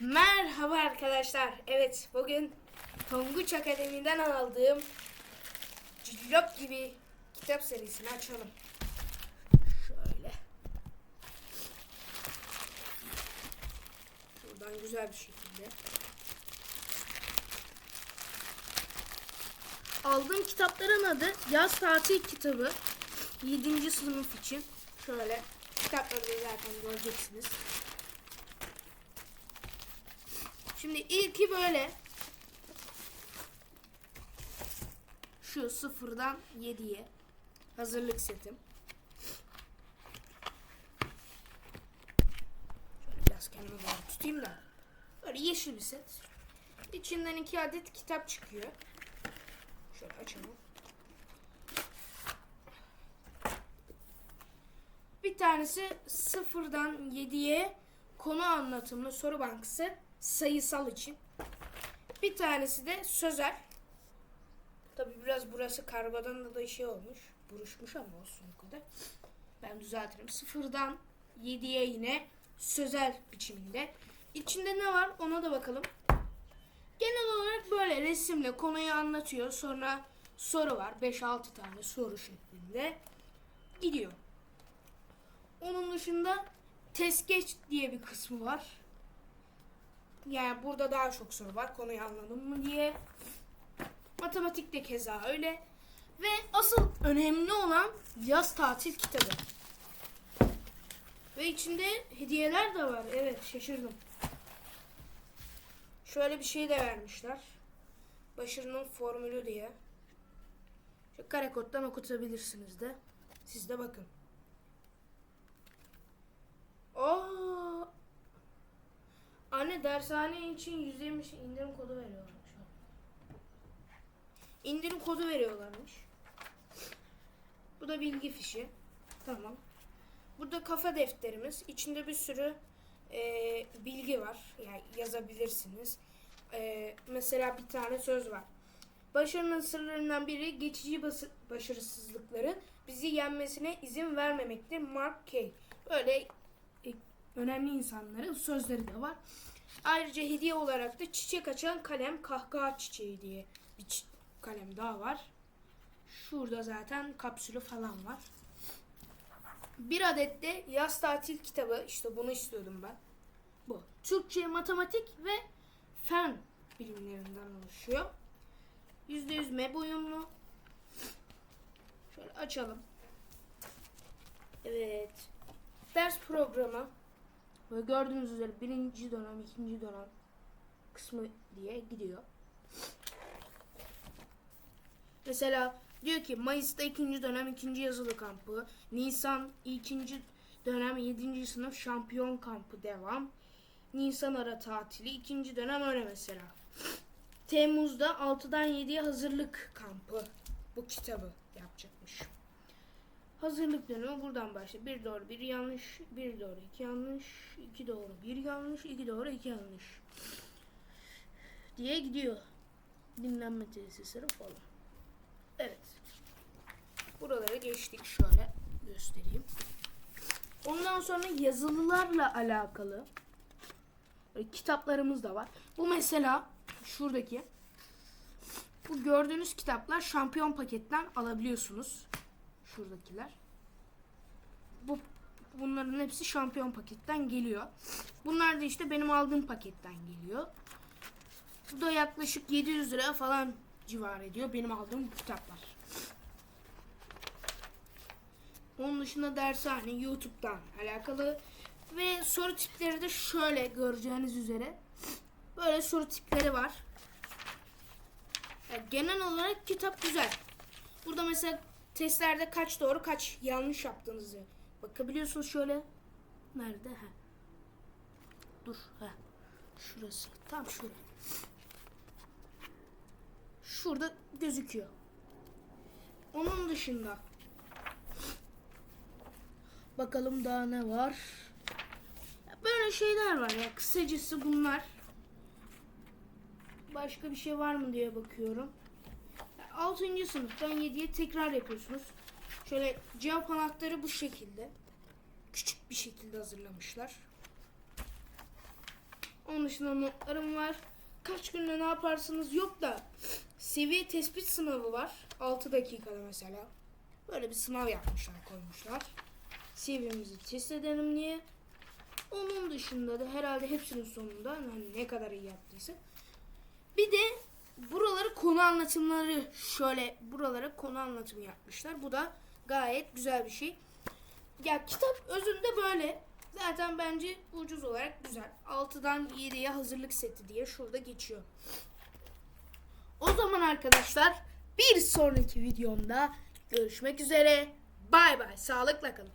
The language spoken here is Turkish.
Merhaba arkadaşlar. Evet bugün Tonguç Akademi'den aldığım cillop gibi kitap serisini açalım. Şöyle. Buradan güzel bir şekilde. Aldığım kitapların adı Yaz Tatil Kitabı. 7. sınıf için. Şöyle kitapları zaten göreceksiniz. Şimdi ilki böyle. Şu sıfırdan 7'ye. Hazırlık setim. Şöyle biraz kendime doğru tutayım da. Böyle yeşil bir set. İçinden iki adet kitap çıkıyor. Şöyle açalım. Bir tanesi sıfırdan 7'ye konu anlatımlı soru bankası sayısal için. Bir tanesi de sözel. Tabi biraz burası kargodan da şey olmuş. Buruşmuş ama olsun o kadar. Ben düzeltirim. Sıfırdan 7'ye yine sözel biçiminde. İçinde ne var ona da bakalım. Genel olarak böyle resimle konuyu anlatıyor. Sonra soru var. 5-6 tane soru şeklinde. Gidiyor. Onun dışında tezkeç diye bir kısmı var. Yani burada daha çok soru var. Konuyu anladın mı diye. Matematik de keza öyle. Ve asıl önemli olan yaz tatil kitabı. Ve içinde hediyeler de var. Evet şaşırdım. Şöyle bir şey de vermişler. Başarının formülü diye. Şu kare koddan okutabilirsiniz de. Siz de bakın. Aa, Anne dershane için %20 indirim kodu veriyorlarmış. İndirim kodu veriyorlarmış. Bu da bilgi fişi. Tamam. Burada kafa defterimiz. İçinde bir sürü e, bilgi var. Yani yazabilirsiniz. E, mesela bir tane söz var. Başarının sırlarından biri geçici başarısızlıkların bizi yenmesine izin vermemektir. Mark Kay. Böyle e, önemli insanların sözleri de var. Ayrıca hediye olarak da çiçek açan kalem kahkaha çiçeği diye bir kalem daha var. Şurada zaten kapsülü falan var. Bir adet de yaz tatil kitabı. İşte bunu istiyordum ben. Bu. Türkçe, matematik ve fen bilimlerinden oluşuyor. %100 MEB uyumlu. Şöyle açalım. Evet. Ders programı. Böyle gördüğünüz üzere birinci dönem, ikinci dönem kısmı diye gidiyor. Mesela diyor ki Mayıs'ta ikinci dönem ikinci yazılı kampı, Nisan ikinci dönem yedinci sınıf şampiyon kampı devam, Nisan ara tatili ikinci dönem öyle mesela. Temmuz'da 6'dan 7'ye hazırlık kampı bu kitabı yapacakmış. Hazırlık dönemi buradan başlıyor. Bir doğru, bir yanlış, bir doğru, iki yanlış, iki doğru, bir yanlış, iki doğru, iki yanlış diye gidiyor. Dinlenme tesisleri falan. Evet. Buraları geçtik şöyle göstereyim. Ondan sonra yazılılarla alakalı kitaplarımız da var. Bu mesela şuradaki bu gördüğünüz kitaplar şampiyon paketten alabiliyorsunuz. Şuradakiler. Bu bunların hepsi şampiyon paketten geliyor. Bunlar da işte benim aldığım paketten geliyor. Bu da yaklaşık 700 lira falan civar ediyor benim aldığım kitaplar. Onun dışında dershane YouTube'dan alakalı ve soru tipleri de şöyle göreceğiniz üzere. Böyle soru tipleri var. Yani genel olarak kitap güzel. Burada mesela testlerde kaç doğru kaç yanlış yaptığınızı bakabiliyorsunuz şöyle. Nerede? Ha. Dur. Ha. Şurası. Tam şurada. Şurada gözüküyor. Onun dışında bakalım daha ne var? Böyle şeyler var ya. Kısacası bunlar. Başka bir şey var mı diye bakıyorum. 6. sınıftan 7'ye tekrar yapıyorsunuz. Şöyle cevap anahtarı bu şekilde. Küçük bir şekilde hazırlamışlar. Onun dışında notlarım var. Kaç günde ne yaparsınız yok da seviye tespit sınavı var. 6 dakikada mesela. Böyle bir sınav yapmışlar koymuşlar. Seviyemizi test edelim diye. Onun dışında da herhalde hepsinin sonunda hani ne kadar iyi yaptıysa. Bir de buraları konu anlatımları şöyle buralara konu anlatımı yapmışlar. Bu da gayet güzel bir şey. Ya kitap özünde böyle. Zaten bence ucuz olarak güzel. 6'dan 7'ye hazırlık seti diye şurada geçiyor. O zaman arkadaşlar bir sonraki videomda görüşmek üzere. Bay bay. Sağlıkla kalın.